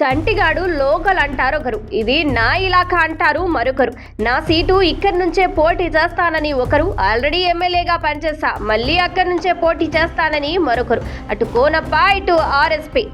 Chantigadu local అంటారు ఒకరు ఇది నా ఇలాఖా అంటారు మరొకరు. నా సీటు ఇక్కడి నుంచే పోటీ చేస్తానని ఒకరు. ఆల్రెడీ ఎమ్మెల్యేగా పనిచేస్తా. మళ్ళీ అక్కడి నుంచే పోటీ చేస్తానని మరొకరు. అటు కోనప్ప ఇటు ఆర్ఎస్పీ.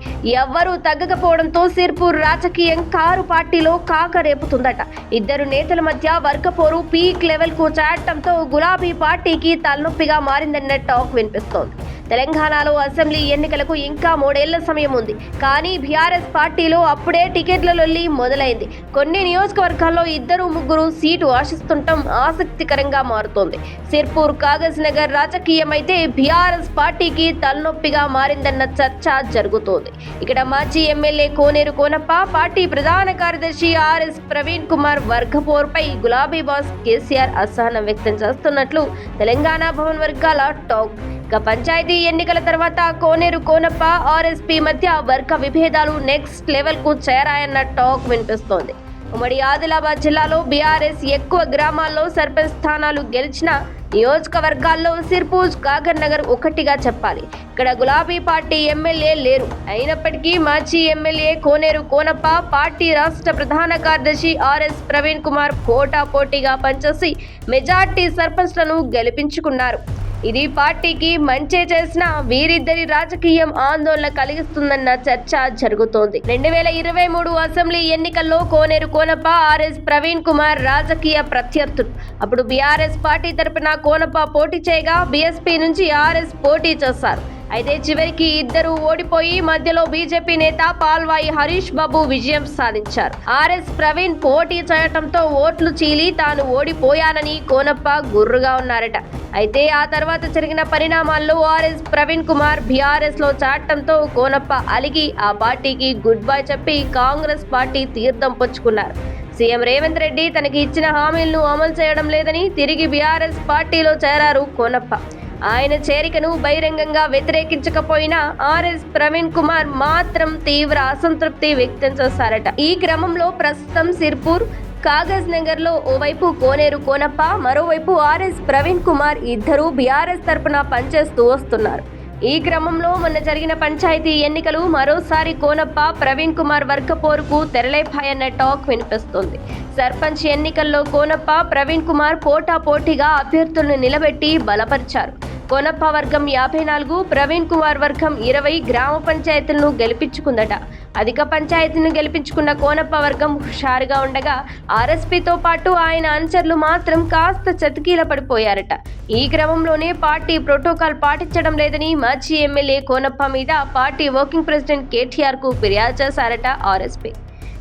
ఎవ్వరూ తగ్గకపోవడంతో సిర్పూర్ రాజకీయం కారు పార్టీలో కాక రేపుతుందట ఇద్దరు నేతల మధ్య వర్కపోరు పీక్ లెవెల్కు చేరటంతో గులాబీ పార్టీకి తలనొప్పిగా మారిందన్న టాక్ వినిపిస్తోంది. తెలంగాణలో అసెంబ్లీ ఎన్నికలకు ఇంకా మూడేళ్ళ సమయం ఉంది. కానీ బీఆర్ఎస్ పార్టీలో అప్పుడే టికెట్ల లొల్లి మొదలైంది. కొన్ని నియోజకవర్గాల్లో ఇద్దరు ముగ్గురు సీటు ఆశిస్తుండటం ఆసక్తికరంగా మారుతోంది. సిర్పూర్ కాగజ్ నగర్ రాజకీయం అయితే బీఆర్ఎస్ పార్టీకి తలనొప్పిగా మారిందన్న చర్చ జరుగుతోంది. ఇక్కడ మాజీ ఎమ్మెల్యే కోనేరు కోనప్ప పార్టీ ప్రధాన కార్యదర్శి ఆర్ఎస్ ప్రవీణ్ కుమార్ వర్గపోర్పై గులాబీ బాస్ కేసీఆర్ అసహనం వ్యక్తం చేస్తున్నట్లు తెలంగాణ భవన్ వర్గాల టాక్. ఇక పంచాయతీ ఎన్నికల తర్వాత కోనేరు కోనప్ప ఆర్ఎస్పీ మధ్య వర్గ విభేదాలు నెక్స్ట్ లెవెల్కు చేరాయన్న టాక్ వినిపిస్తోంది. ఉమ్మడి ఆదిలాబాద్ జిల్లాలో బీఆర్ఎస్ ఎక్కువ గ్రామాల్లో సర్పంచ్ స్థానాలు గెలిచిన నియోజకవర్గాల్లో సిర్పూజ్ కాగర్ నగర్ ఒకటిగా చెప్పాలి. ఇక్కడ గులాబీ పార్టీ ఎమ్మెల్యే లేరు. అయినప్పటికీ మాజీ ఎమ్మెల్యే కోనేరు కోనప్ప పార్టీ రాష్ట్ర ప్రధాన కార్యదర్శి ఆర్ఎస్ ప్రవీణ్ కుమార్ పోటా పోటీగా పనిచేసి మెజార్టీ సర్పంచ్లను గెలిపించుకున్నారు. ఇది పార్టీకి మంచే చేసిన వీరిద్దరి రాజకీయం ఆందోళన కలిగిస్తుందన్న చర్చ జరుగుతోంది. రెండు వేల ఇరవై మూడు అసెంబ్లీ ఎన్నికల్లో కోనేరు కోనప్ప ఆర్ఎస్ ప్రవీణ్ కుమార్ రాజకీయ ప్రత్యర్థులు. అప్పుడు బీఆర్ఎస్ పార్టీ తరపున కోనప్ప పోటీ చేయగా బీఎస్పీ నుంచి ఆర్ఎస్ పోటీ చేశారు. అయితే చివరికి ఇద్దరు ఓడిపోయి మధ్యలో బీజేపీ నేత పాల్వాయి హరీష్ బాబు విజయం సాధించారు. ఆర్ఎస్ ప్రవీణ్ పోటీ చేయటంతో ఓట్లు చీలి తాను ఓడిపోయానని కోనప్ప గుర్రుగా ఉన్నారట. అయితే ఆ తర్వాత జరిగిన పరిణామాల్లో ఆర్ఎస్ ప్రవీణ్ కుమార్ బీఆర్ఎస్లో చాటంతో కోనప్ప అలిగి ఆ పార్టీకి గుడ్ బై చెప్పి కాంగ్రెస్ పార్టీ తీర్థం పుచ్చుకున్నారు. సీఎం రేవంత్ రెడ్డి తనకి ఇచ్చిన హామీలను అమలు చేయడం లేదని తిరిగి బీఆర్ఎస్ పార్టీలో చేరారు కోనప్ప. ఆయన చేరికను బహిరంగంగా వ్యతిరేకించకపోయినా ఆర్ఎస్ ప్రవీణ్ కుమార్ మాత్రం తీవ్ర అసంతృప్తి వ్యక్తం చేశారట. ఈ క్రమంలో ప్రస్తుతం సిర్పూర్ కాగజ్ నగర్లో ఓవైపు కోనేరు కోనప్ప మరోవైపు ఆర్ఎస్ ప్రవీణ్ కుమార్ ఇద్దరూ బీఆర్ఎస్ తరపున పనిచేస్తూ వస్తున్నారు. ఈ క్రమంలో మొన్న జరిగిన పంచాయతీ ఎన్నికలు మరోసారి కోనప్ప ప్రవీణ్ కుమార్ వర్గపోరుకు తెరలేపాయన్న టాక్ వినిపిస్తోంది. సర్పంచ్ ఎన్నికల్లో కోనప్ప ప్రవీణ్ కుమార్ పోటా పోటీగా అభ్యర్థులను నిలబెట్టి బలపరిచారు. కోనప్ప వర్గం యాభై నాలుగు ప్రవీణ్ కుమార్ వర్గం ఇరవై గ్రామ పంచాయతీలను గెలిపించుకుందట. అధిక పంచాయతీని గెలిపించుకున్న కోనప్ప వర్గం హుషారుగా ఉండగా ఆర్ఎస్పీతో పాటు ఆయన అనుచరులు మాత్రం కాస్త చతికీల పడిపోయారట. ఈ క్రమంలోనే పార్టీ ప్రోటోకాల్ పాటించడం లేదని మాజీ ఎమ్మెల్యే కోనప్ప మీద పార్టీ వర్కింగ్ ప్రెసిడెంట్ కేటీఆర్కు ఫిర్యాదు చేశారట ఆర్ఎస్పీ.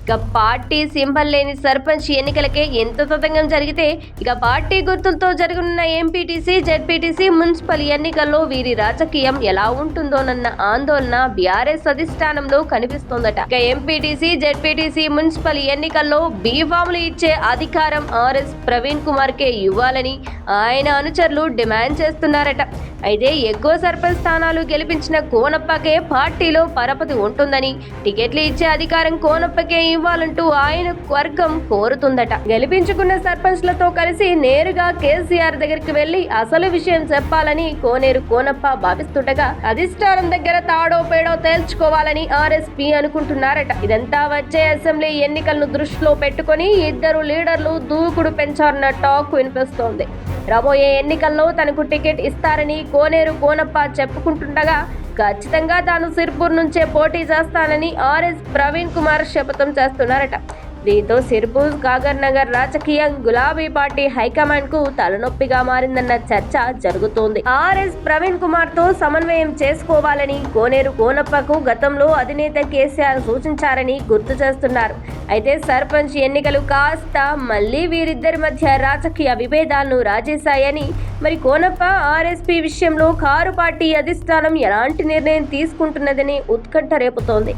ఇక పార్టీ సింబల్ లేని సర్పంచ్ ఎన్నికలకే ఎంత తతంగం జరిగితే ఇక పార్టీ గుర్తులతో జరగనున్న ఎంపీటీసీ జెడ్పీటీసీ మున్సిపల్ ఎన్నికల్లో వీరి రాజకీయం ఎలా ఉంటుందోనన్న ఆందోళన బీఆర్ఎస్ అధిష్టానంలో కనిపిస్తోందట. ఇక ఎంపీటీసీ జెడ్పీటీసీ మున్సిపల్ ఎన్నికల్లో బీఫాములు ఇచ్చే అధికారం ఆర్ఎస్ ప్రవీణ్ కుమార్ కే ఇవ్వాలని ఆయన అనుచరులు డిమాండ్ చేస్తున్నారట. అయితే ఎక్కువ సర్పంచ్ స్థానాలు గెలిపించిన కోనప్పకే పార్టీలో పరపతి ఉంటుందని టికెట్లు ఇచ్చే అధికారం కోనప్పకే ఇవ్వాలంటూ ఆయన వర్గం కోరుతుందట. గెలిపించుకున్న సర్పంచ్లతో కలిసి నేరుగా కేసీఆర్ దగ్గరికి వెళ్ళి అసలు విషయం చెప్పాలని కోనేరు కోనప్ప భావిస్తుండగా అధిష్టానం దగ్గర తాడో పేడో తేల్చుకోవాలని ఆర్ఎస్పీ అనుకుంటున్నారట. ఇదంతా వచ్చే అసెంబ్లీ ఎన్నికలను దృష్టిలో పెట్టుకొని ఇద్దరు లీడర్లు దూకుడు పెంచారన్న టాక్ వినిపిస్తోంది. రాబోయే ఎన్నికల్లో తనకు టికెట్ ఇస్తారని కోనేరు కోనప్ప చెప్పుకుంటుండగా ఖచ్చితంగా తాను సిర్పూర్ నుంచే పోటీ చేస్తానని ఆర్ఎస్ ప్రవీణ్ కుమార్ శపథం చేస్తున్నారట. దీంతో సిర్బూజ్ కాగర్ నగర్ రాజకీయం గులాబీ పార్టీ హైకమాండ్కు తలనొప్పిగా మారిందన్న చర్చ జరుగుతోంది. ఆర్ఎస్ ప్రవీణ్ కుమార్తో సమన్వయం చేసుకోవాలని కోనేరు కోనప్పకు గతంలో అధినేత కేసీఆర్ సూచించారని గుర్తు చేస్తున్నారు. అయితే సర్పంచ్ ఎన్నికలు కాస్త మళ్ళీ వీరిద్దరి మధ్య రాజకీయ విభేదాలను రాజేశాయని మరి కోనప్ప ఆర్ఎస్పీ విషయంలో కారు పార్టీ అధిష్టానం ఎలాంటి నిర్ణయం తీసుకుంటున్నదని ఉత్కంఠ రేపుతోంది.